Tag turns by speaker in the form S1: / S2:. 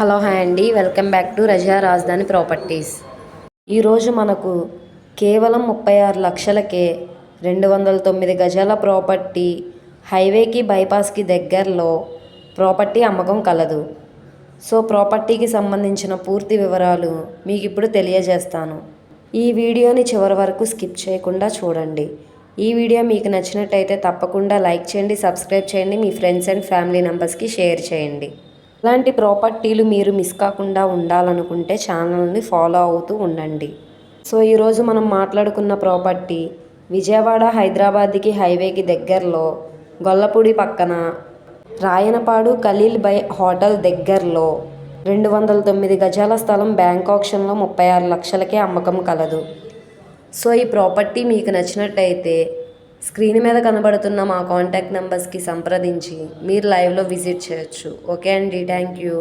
S1: Hello hi అండి. Welcome back to Raza Rajadhani properties. ఈరోజు మనకు కేవలం ముప్పై ఆరు లక్షలకే రెండు వందల తొమ్మిది గజాల ప్రాపర్టీ హైవేకి బైపాస్కి దగ్గరలో ప్రాపర్టీ అమ్మకం కలదు. సో ప్రాపర్టీకి సంబంధించిన పూర్తి వివరాలు మీకు ఇప్పుడు తెలియజేస్తాను. ఈ వీడియోని చివరి వరకు స్కిప్ చేయకుండా చూడండి. ఈ వీడియో మీకు నచ్చినట్టయితే తప్పకుండా లైక్ చేయండి సబ్స్క్రైబ్ చేయండి మీ ఫ్రెండ్స్ అండ్ ఫ్యామిలీ మెంబర్స్కి షేర్ చేయండి. ఇలాంటి ప్రాపర్టీలు మీరు మిస్ కాకుండా ఉండాలనుకుంటే ఛానల్ని ఫాలో అవుతూ ఉండండి. సో ఈరోజు మనం మాట్లాడుకున్న ప్రాపర్టీ విజయవాడ హైదరాబాద్కి హైవేకి దగ్గరలో గొల్లపూడి పక్కన రాయనపాడు ఖలీల్ బై హోటల్ దగ్గరలో రెండు వందల తొమ్మిది గజాల స్థలం బ్యాంక్ ఆప్షన్లో ముప్పై ఆరు లక్షలకే అమ్మకం కలదు. సో ఈ ప్రాపర్టీ మీకు నచ్చినట్టయితే స్క్రీన్ మీద కనబడుతున్న మా కాంటాక్ట్ నెంబర్స్కి సంప్రదించి మీరు లైవ్లో విజిట్ చేయొచ్చు. ఓకే అండి. Thank you.